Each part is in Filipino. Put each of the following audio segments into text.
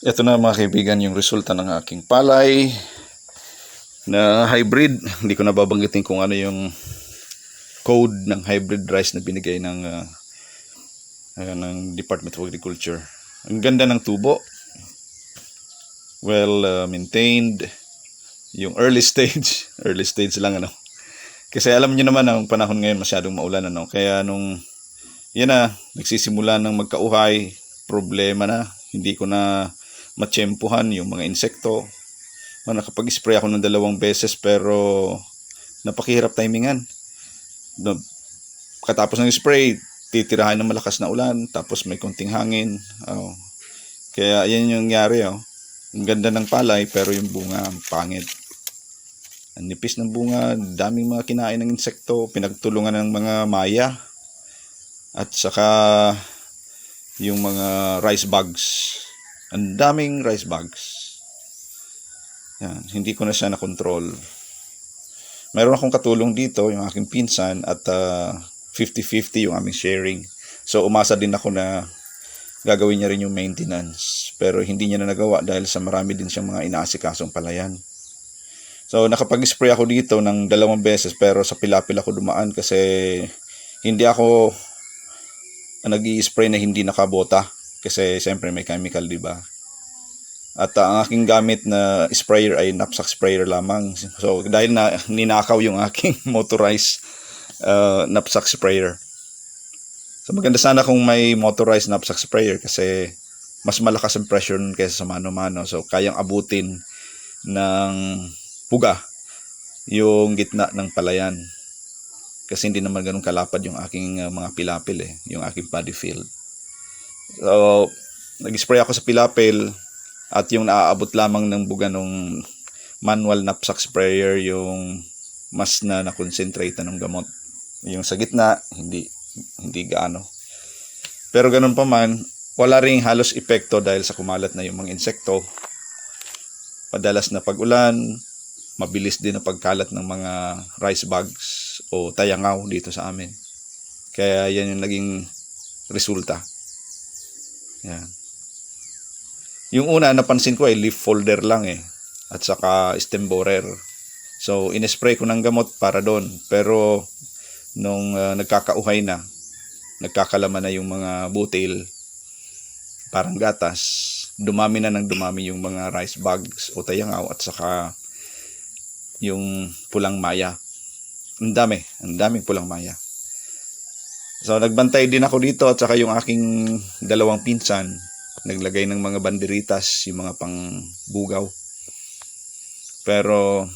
Ito na mga kaibigan yung resulta ng aking palay na hybrid. Hindi ko na babanggitin kung ano yung code ng hybrid rice na binigay ng ah, ng Department of Agriculture. Ang ganda ng tubo. Well ah, maintained. Yung early stage, early stage lang ano. Kasi alam niyo naman ang panahon ngayon masyadong maulan ano. Kaya nung yan na, nagsisimula ng magkauhay, problema na. Hindi ko na matsyempuhan yung mga insekto. Ah, nakapag-spray ako ng dalawang beses pero napakihirap timingan. Katapos ng spray, titirahan ng malakas na ulan, tapos may konting hangin. Oh. Kaya yan yung nangyari. Oh. Ang ganda ng palay pero yung bunga ang pangit. Ang nipis ng bunga, daming mga kinain ng insekto, pinagtulungan ng mga maya. At saka yung mga rice bugs. Ang daming rice bugs. Yan, hindi ko na siya na-control. Meron akong katulong dito, yung aking pinsan, at ah, 50-50 yung aming sharing. So, umasa din ako na gagawin niya rin yung maintenance. Pero hindi niya na nagawa dahil sa marami din siyang mga inaasikasong palayan. So, nakapag-spray ako dito ng dalawang beses pero sa pilapil ako dumaan kasi hindi ako nag spray na hindi nakabota kasi siyempre may chemical, di ba? At uh, ang aking gamit na sprayer ay knapsack sprayer lamang. So dahil na ninakaw yung aking motorized uh, knapsack sprayer. So maganda sana kung may motorized knapsack sprayer kasi mas malakas ang pressure nun kaysa sa mano-mano. So kayang abutin ng puga yung gitna ng palayan. Kasi hindi naman ganun kalapad yung aking uh, mga pilapil eh, yung aking paddy field. So, nag-spray ako sa pilapil at yung naaabot lamang ng buga ng manual knapsack sprayer yung mas na na-concentrate na ng gamot. Yung sa gitna, hindi hindi gaano. Pero ganun pa man, wala ring halos epekto dahil sa kumalat na yung mga insekto. Padalas na pag-ulan, mabilis din ang pagkalat ng mga rice bugs o tayangaw dito sa amin. Kaya yan yung naging resulta. Yan. Yung una napansin ko ay leaf folder lang eh at saka stem borer. So inespray ko ng gamot para doon pero nung uh, nagkakauhay na nagkakalaman na yung mga butil parang gatas dumami na ng dumami yung mga rice bugs o tayangaw at saka yung pulang maya. Ang dami, ang daming pulang maya. So nagbantay din ako dito at saka yung aking dalawang pinsan naglagay ng mga banderitas, yung mga pang bugaw. Pero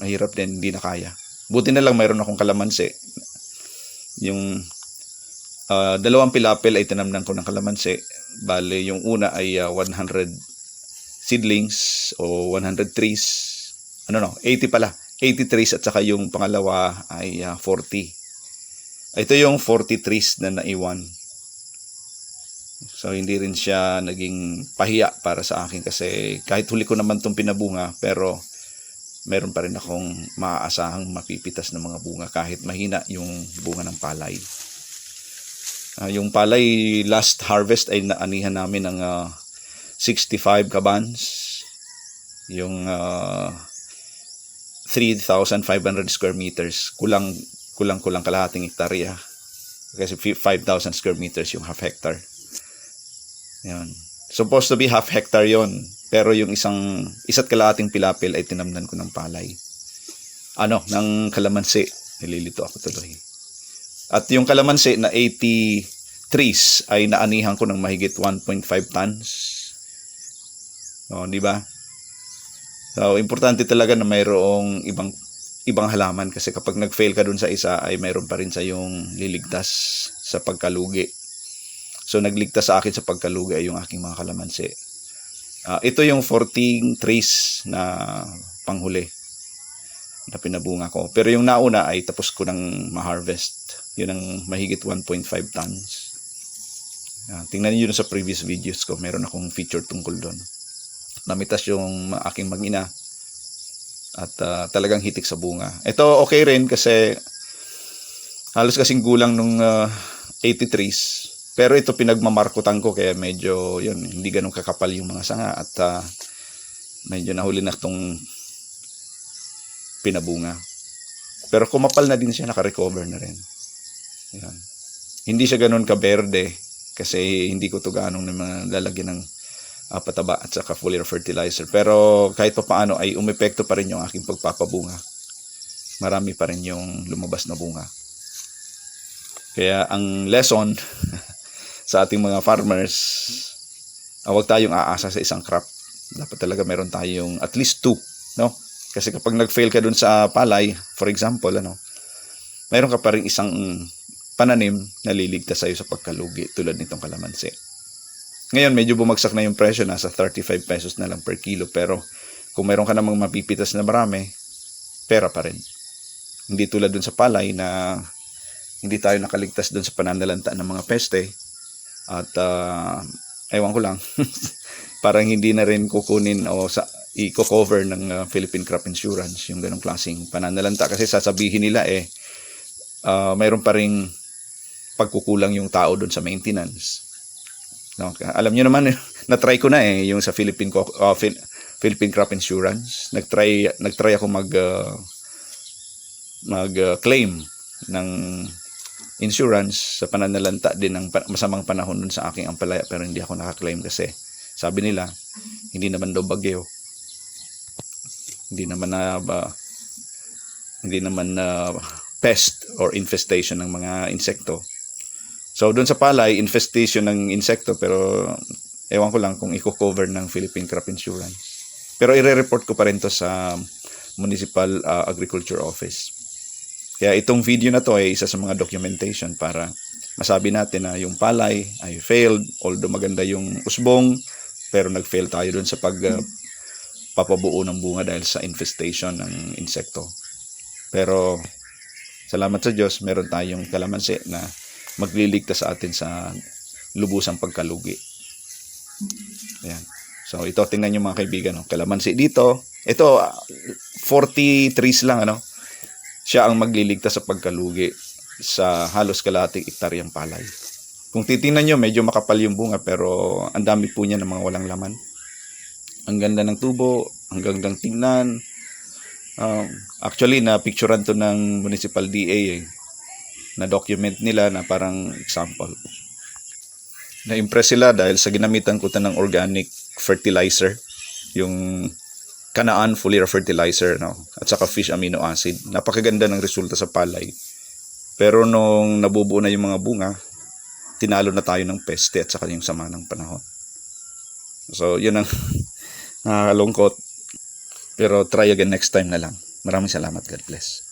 mahirap din, hindi na kaya. Buti na lang mayroon akong kalamansi. Yung uh, dalawang pilapil ay tinamnan ko ng kalamansi. Bale, yung una ay uh, 100 seedlings o 100 trees. Ano no, 80 pala. 80 trees at saka yung pangalawa ay uh, 40. Ito yung 40 trees na naiwan. So hindi rin siya naging pahiya para sa akin kasi kahit huli ko naman itong pinabunga pero meron pa rin akong maaasahang mapipitas ng mga bunga kahit mahina yung bunga ng palay. Uh, yung palay last harvest ay naanihan namin ng uh, 65 kabans. Yung uh, 3,500 square meters. Kulang kulang kulang kalahating hektarya. Kasi 5,000 square meters yung half hectare. Yan. Supposed to be half hectare yon Pero yung isang, isa't kalahating pilapil ay tinamnan ko ng palay. Ano, ng kalamansi. Nililito ako tuloy. At yung kalamansi na 80 trees ay naanihan ko ng mahigit 1.5 tons. O, di ba? So, importante talaga na mayroong ibang ibang halaman kasi kapag nag-fail ka dun sa isa ay mayroon pa rin sa yung liligtas sa pagkalugi. So nagligtas sa akin sa pagkalugi ay yung aking mga kalamansi. Uh, ito yung 14 trees na panghuli na pinabunga ko. Pero yung nauna ay tapos ko ng ma-harvest. Yun ang mahigit 1.5 tons. Uh, tingnan niyo sa previous videos ko. Meron akong feature tungkol doon. Namitas yung aking magina at uh, talagang hitik sa bunga. Ito okay rin kasi halos kasing gulang nung uh, 80 trees Pero ito pinagmamarkutan ko kaya medyo yun, hindi ganun kakapal yung mga sanga at ah, medyo nahuli na itong pinabunga. Pero kumapal na din siya, naka-recover na rin. Yan. Hindi siya ganun ka-berde kasi hindi ko to ganong na lalagyan ng ah, pataba at saka foliar fertilizer. Pero kahit pa paano ay umepekto pa rin yung aking pagpapabunga. Marami pa rin yung lumabas na bunga. Kaya ang lesson sa ating mga farmers, ah, huwag tayong aasa sa isang crop. Dapat talaga meron tayong at least two, no? Kasi kapag nag-fail ka dun sa palay, for example, ano, meron ka pa rin isang pananim na liligtas sa'yo sa pagkalugi tulad nitong kalamansi. Ngayon, medyo bumagsak na yung presyo, nasa 35 pesos na lang per kilo. Pero kung meron ka namang mapipitas na marami, pera pa rin. Hindi tulad dun sa palay na hindi tayo nakaligtas dun sa pananalanta ng mga peste. At ah, ewan ko lang, parang hindi na rin kukunin o sa i-cover ng ah, Philippine Crop Insurance yung ganong klaseng pananalanta kasi sasabihin nila eh ah, mayroon pa ring pagkukulang yung tao doon sa maintenance. No, alam niyo naman na-try ko na eh yung sa Philippine Phil- Philippine Crop Insurance. Nag-try nag-try ako mag ah, mag ah, claim ng insurance sa pananalanta din ng masamang panahon dun sa aking ampalaya pero hindi ako naka-claim kasi sabi nila hindi naman daw bagyo hindi naman na ba, hindi naman na pest or infestation ng mga insekto. So doon sa palay, infestation ng insekto pero ewan ko lang kung i-cover ng Philippine Crop Insurance. Pero ire-report ko pa rin to sa Municipal uh, Agriculture Office. Kaya itong video na to ay isa sa mga documentation para masabi natin na yung palay ay failed, although maganda yung usbong, pero nag-fail tayo doon sa pag uh, papabuo ng bunga dahil sa infestation ng insekto. Pero salamat sa Diyos, meron tayong kalamansi na magliligtas sa atin sa lubusang pagkalugi. Ayan. So ito tingnan niyo mga kaibigan, no? kalamansi dito. Ito ah, 40 trees lang ano. Siya ang magliligtas sa pagkalugi sa halos kalahating ektaryang palay. Kung titingnan nyo, medyo makapal yung bunga pero ang dami po niya ng mga walang laman. Ang ganda ng tubo, ang gandang tingnan. Um, actually, na-picturean to ng Municipal DA eh. Na-document nila na parang example. Na-impress sila dahil sa ginamitan ko ta ng organic fertilizer. Yung kanaan foliar fertilizer no? at saka fish amino acid. Napakaganda ng resulta sa palay. Pero nung nabubuo na yung mga bunga, tinalo na tayo ng peste at saka yung sama ng panahon. So, yun ang nakakalungkot. Pero try again next time na lang. Maraming salamat. God bless.